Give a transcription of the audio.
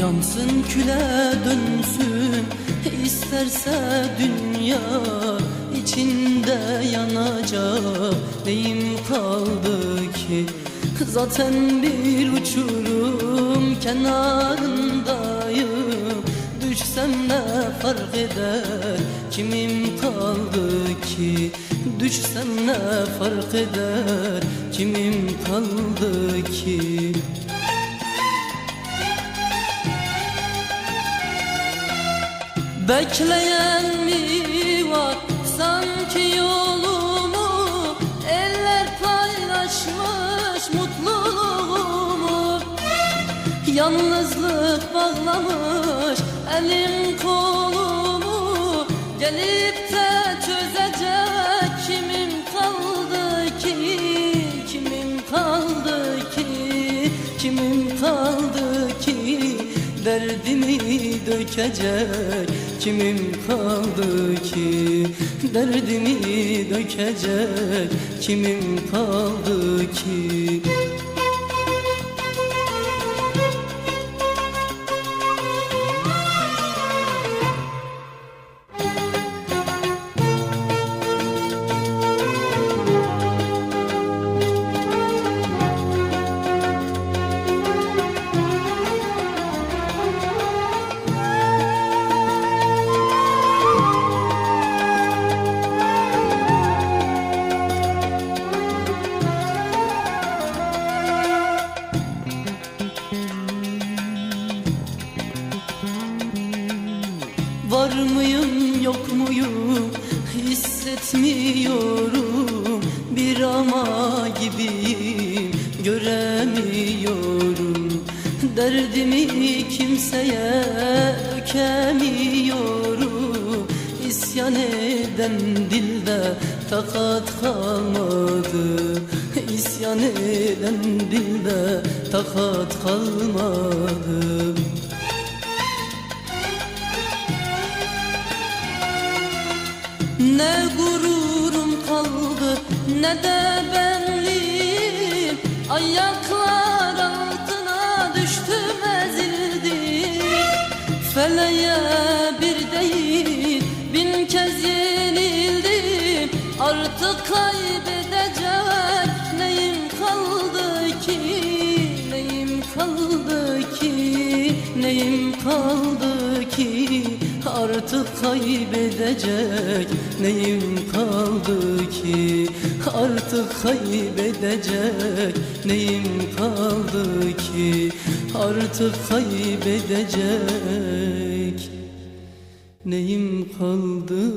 Yansın küle dönsün isterse dünya içinde yanacak. Neyim kaldı ki? Zaten bir uçurum kenarındayım. Düşsem ne fark eder kimim kaldı ki? Düşsem ne fark eder kimim kaldı ki Bekleyen mi var? Sanki yolumu Eller paylaşmış mutluluğumu. Yalnızlık bağlamış elim kolumu. Gelip de çözecek kimim kaldı ki? Kimim kaldı ki? Kimim kaldı ki Derdimi dökecek Kimim kaldı ki? Derdimi dökecek Kimim kaldı ki Var mıyım yok muyum? Hissetmiyorum. Bir ama gibiyim. Göremiyorum. Derdimi kimseye dökemiyorum İsyan eden dilde takat kalmadı. İsyan eden dilde takat kalmadı ne de benliğim Ayaklar altına düştüm ezildim. Feleğe bir değil bin kez yenildim. Artık kaybedecek neyim kaldı ki? Neyim kaldı ki? Neyim kaldı Artık kaybedecek. Neyim kaldı ki? Artık kaybedecek. Neyim kaldı ki? Artık kaybedecek. Neyim kaldı